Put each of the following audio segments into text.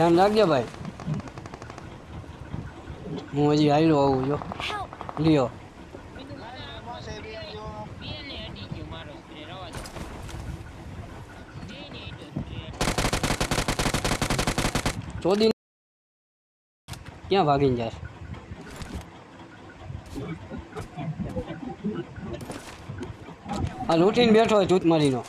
ધ્યાન રાખજો ભાઈ. હું હજી હાલ્યો આવું જો! લ્યો. ચોદી ક્યાં ભાગીને જાય આ લૂંટીને બેઠો હોય જૂથ મારીનો.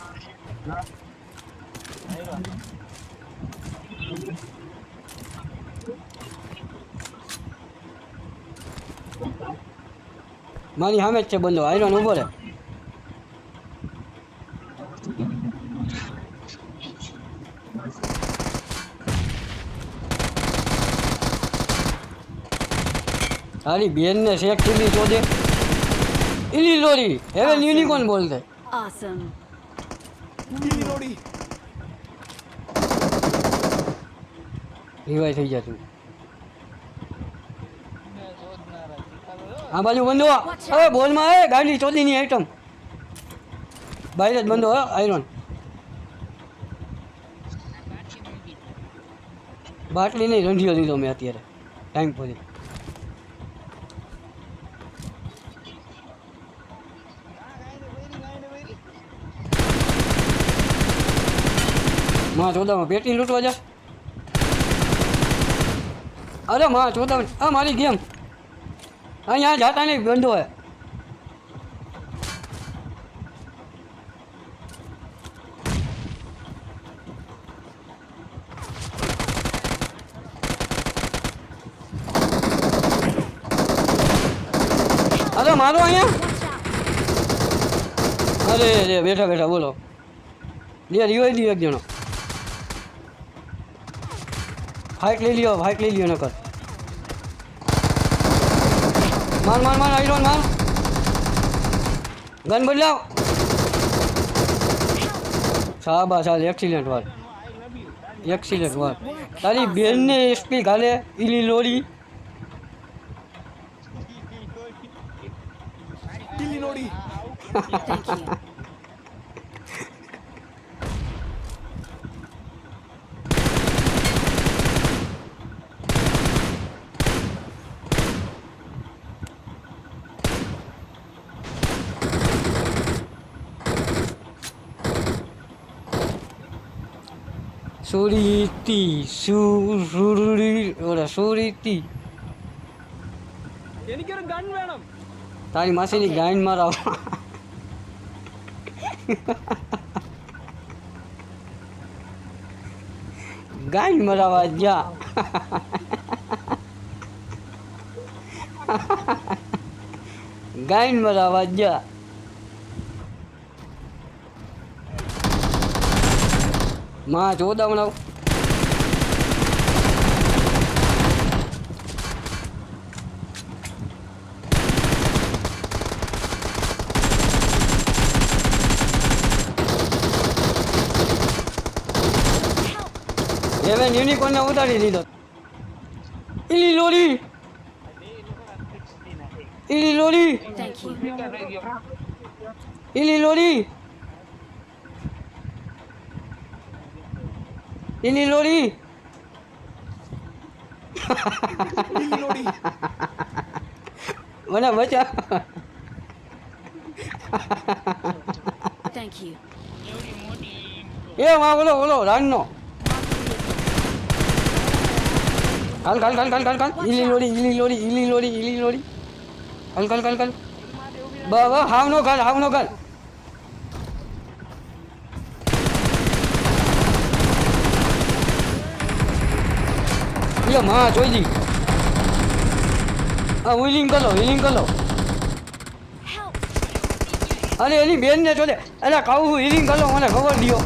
મારી સામે જ છે બંધો આયરન ઊભો રહે તારી બેનને શેક ટીવી શોધે. ઇલી લોરી હવે યુનિકોર્ન બોલતે Awesome. રિવાય થઈ જતું આ બાજુ બંધો. હવે બોલમાં એ ગાડી ચોદીની આઈટમ બહાર જ બંધો આયરન બાટલી નહીં, રંઢિયો લીધો મેં અત્યારે ટાઈમ પછી. માં ચોદામાં પેટી લૂંટવા જા. અરે માં ચોદામાં, આ મારી ગેમ. અહીંયા જાતા નહીં બંધો હે અરે મારો અહીંયા. અરે રે બેઠા બેઠા, બોલો. લે રિવાઈ દી એક જણો. ફાઇટ લઈ લ્યો ફાઇટ લઈ લ્યો નકર. માર માર માર આઈરોન માર. ગન બદલાવ. શાબાશ હાલ એક્સિડન્ટ વાર એક્સિડન્ટ વાર તારી બેનને એસપી ગાલે ઈલી લોરી. Thank you. സുരീത്തി സുരീത്തി എനിക്കൊരു ഗൺ വേണം താനി മാസം ഇനി ഗൺ മാറാവും ഗൺ മറാവാ ജാ ഗൺ മറാവാ ജാ માં ચોદા બનાવ હેવન યુનિકોર્ન ને ઉતારી દીધો. ઈલી લોરી ઈલી લોરી ઈલી you. ઈલી લોરી મને બચા Thank you. એવડી મોટી એ માં બોલો બોલો રાનનો કાલ કાલ કાલ કાલ કાલ કાલ ઈલી લોડી ઈલી લોડી ઈલી લોરી ઈલી લોડી કાલ કાલ કાલ કાલ બ બ હાવ નો કાલ હાવ કાલ યો માં, જોઈ દી આ વિલિંગ કરો હિલિંગ કરો! અરે એની બેન ને જોડે અરે કાવું હિલિંગ કરો, મને ખબર દો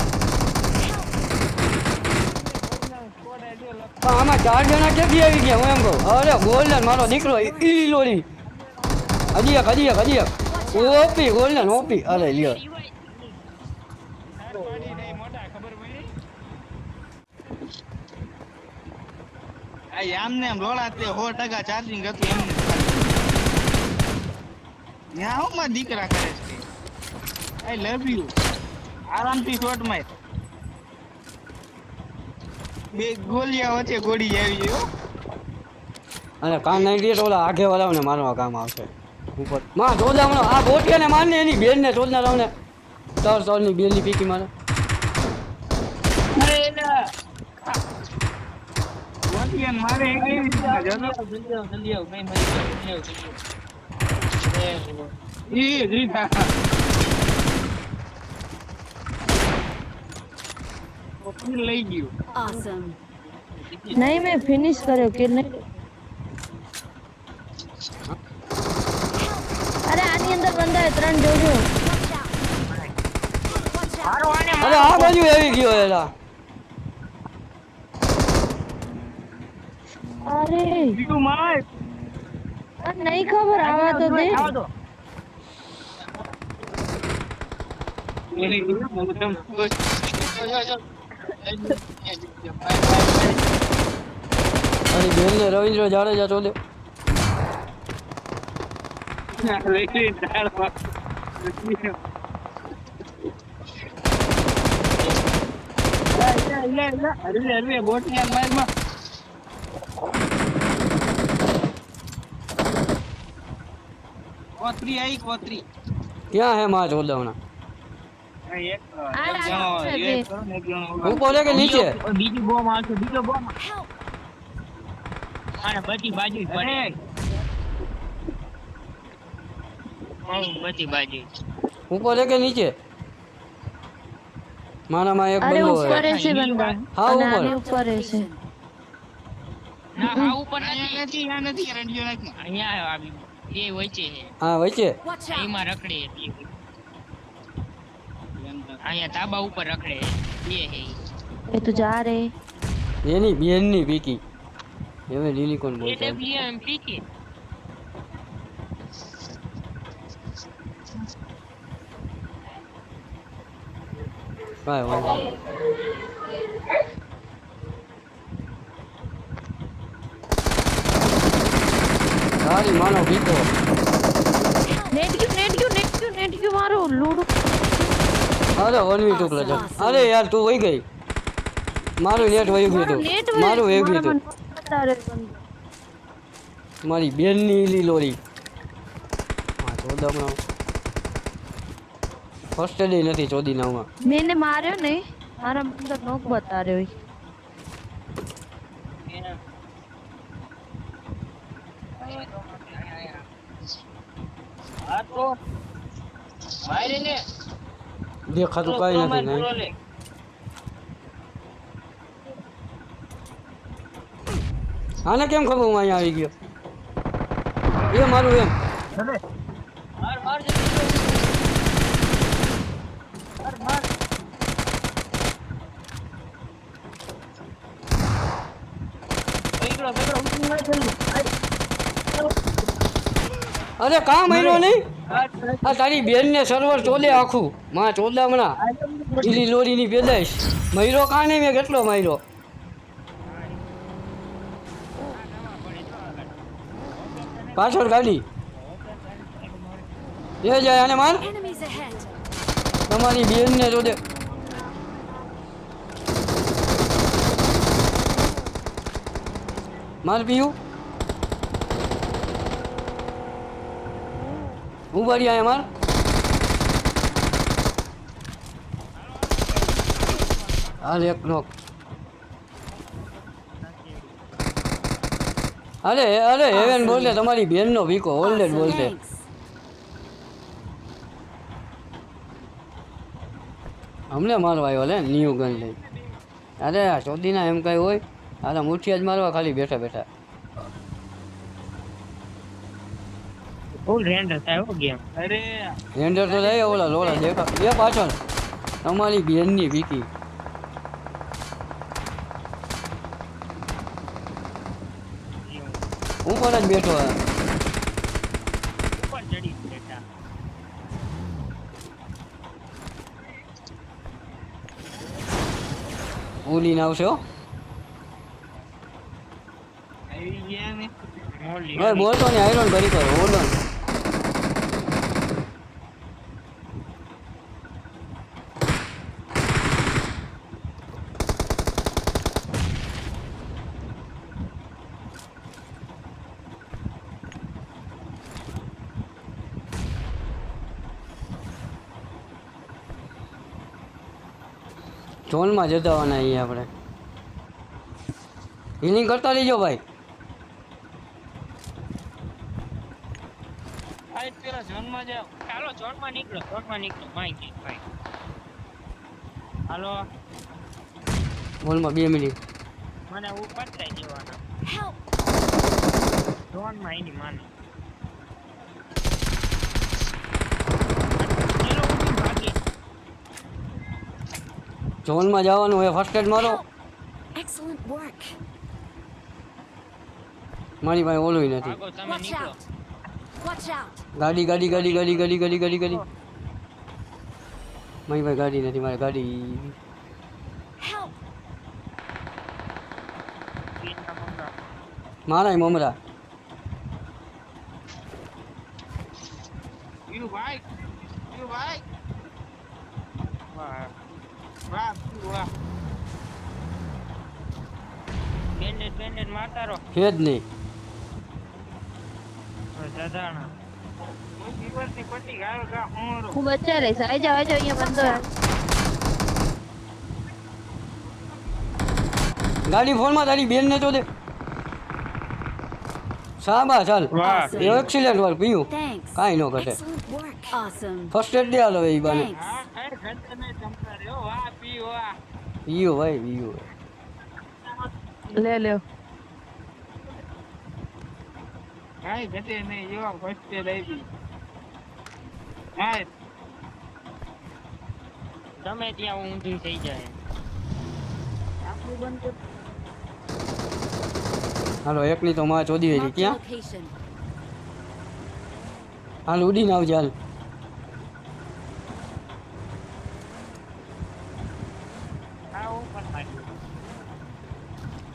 આમાં ચાર જણા ક્યાંથી આવી ગયા, હું એમ કહું. અરે ગોલ્ડન મારો દીકરો ઈ લોરી હજી એક હજી એક હજી એક. OP golden OP. અરે, લ્યો રિવાય તાર પાડી નહીં મોટા ખબર પડી આ આમને એમ લોડા તે સો ટકા ચાર્જિંગ હતું એમને. ત્યાં હું મારા દીકરા કરે છે? આઈ લવ આરામથી શોટ માર. બે ગોલિયા વચ્ચે ગોળી આવી ગયો અને કાન નાખી દઈએ તો ઓલા મારવા કામ આવશે. ઉપર. માં ચોદા હમણાં આ ગોટિયાને મારને એની બેનને ચોદના લાવને તર તરની બેનની પીકી મારે અરે એલા. ગોલિયાને મારે એક એવી રીતના જતો. ઈ જ રીતના. કિલ લઈ ગયું Awesome. નહીં મેં ફિનિશ કર્યો કે નહીં અરે આની અંદર બંધા ત્રણ જોજો અરે આ બાજુ આવી ગયો એલા અરે. બીજું માય. આ નહીં ખબર? આવા તો દે અરે બેનને રવિન્દ્ર જાડેજા ચોદે કોતરી આઈ કોતરી ક્યાં હે માં ચોદા હમણાં એક આ એક જણો છે બે. એક કરો ને એક જણો. ઊભા. ઉપર કે નીચે? બીજી બોમ્બ આવશે બીજો બોમ્બ અને બધી બાજુ પડે. બધી બાજુ ઉપર કે નીચે? મારામાં એક બંદો ઉપર છે બંધા હા, ઉપર. ઉપર છે ના હા ઉપર નથી. નથી આ નથી રંડિયો અહીંયા આવી બે વચ્ચે છે. હા વચ્ચે? Watch out! એમાં રખડે છે બે. અહીંયા તાબા ઉપર રખડે બે છે ઈ. એ તું જા રે. એની બેનની પીકી. હવે લીલી કોણ બોલતા AWM પીકે. કાંઈ વાંધો mano, Vito. Net નેટ ગયું નેટ ગયું નેટ ગયું નેટ ગયું મારું લૂડું. અરે વનવી ટુકડા છે. અરે યાર તું વહી ગઈ. મારું નેટ વહી ગયું હતું મારું વહી ગયું હતું મારી બેનની ઈલી લોરી. હા ચોદામણા ફર્સ્ટ ડે નથી ચોદી નાવમાં મેં એને માર્યો નહીં. મારા મતલબ નોક બતાવ્યો ઈ. હા તો મારે ને દેખાતું કઈ આને કેમ ખબર હું અહીંયા આવી ગયો એ મારું એમ પકડો પકડો ઉઠી માર અરે કા મહિનો નહીં? આ તારી બેનને સર્વર ચોલે આખું. માં ચોદામણા ઈલી લોરીની પેદાઈશ. મયરો કા નહીં મેં? કેટલો મહિરો પાછળ ગાડી. એ જાય આને માર. તમારી બેન તમારી બેનને જોડે. માર પીયું. ઊભા રહ્યા માર. હાલ એક નોક. અરે અરે હેવેન બોલે તમારી બેનનો વીકો ઓલરેડ Thanks. હમણે મારવા આવ્યો લે ન્યુ ગન લઈ. અરે આ ચોદીના એમ કઈ હોય આલા મુઠિયા જ મારવા ખાલી બેઠા બેઠા. ફૂલ રેન્ડર થાય હો ગેમ અરે રેન્ડર તો લઈ ઓલા લોલા દેખા. બે પાછળ તમારી બેનની હું પર જ બેઠો હે ઉપર ચડી બેઠા આવશે હો. ગયા ને? મોલી હવે બોલતો ને આયરન કરી કરો બોલો ને. જતા જતાવાના અહીંયા આપણે. હિલિંગ કરતા રહીજો ભાઈ. પેલા ઝોનમાં જાવ ચાલો ઝોનમાં નીકળો ઝોનમાં નીકળો. માહિતી ભાઈ. હાલો. બોલમાં બે મિનિટ. મને દેવાના Help! ઝોનમાં એની માને. ઝોનમાં જવાનું હોય ફર્સ્ટ એડ મારો. મારી પાસે ઓલું નથી. ગાડી ગાડી ગાડી ગાડી ગાડી ગાડી ગાડી ગાડી. મારી પાસે ગાડી નથી મારે ગાડી મારા મમરા. ભાઈ ભાઈ છે જ નહીં હું બચ્ચા રહીશ આવી જાઓ આવી જાઓ અહીંયા બંધો ગાડી ફોનમાં તારી બેન ને તો દે. શાબાશ ચાલ. એ એક્સિલેન્ટ વર્ક પીયું કાઈ ન ઘટે. ફર્સ્ટ એડ દે એ બાને પીયો ભાઈ પીયો લે લે. કાંઈ ઘટે નહીં. એવા ફર્સ્ટ આવી હાય. તમે ત્યાં ઊંધું થઈ જાય. આપણું બંધ હાલો એકની તો માં ચોદી Marked ક્યાં. હાલ ઉડીને આવજે હાલ.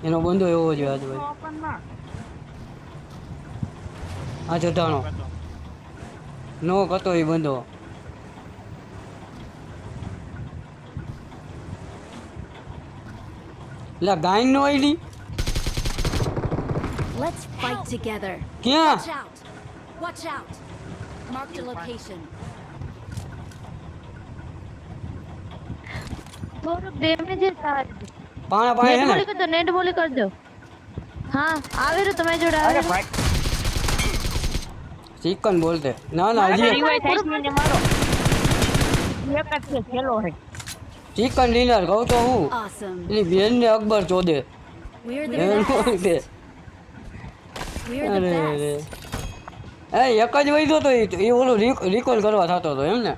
એનો બંધો એવો છે આજ ભાઈ ઓપન ના આ જટાણો નો કતો એ બંધો લા ગાય નો ID? Let's fight together. Yeah. Watch out. Watch out. Mark the location. और डैमेज है सारे पाना पाए है ना? बोले कर दो नेट बोले कर दो। हाँ आवे रे तुम्हें जोड़ा अरे तो। भाई। चिकन बोलते। ना ना जी। मारो ये कच्चे खेलो है? चिकन डिनर कहूँ तो हूँ। ये बेन ने अकबर चोदे बेन बोलते। અરે રે best. એ એક જ વૈધો તો એ- એ ઓલું રિકોલ કરવા થતો હતો એમ ને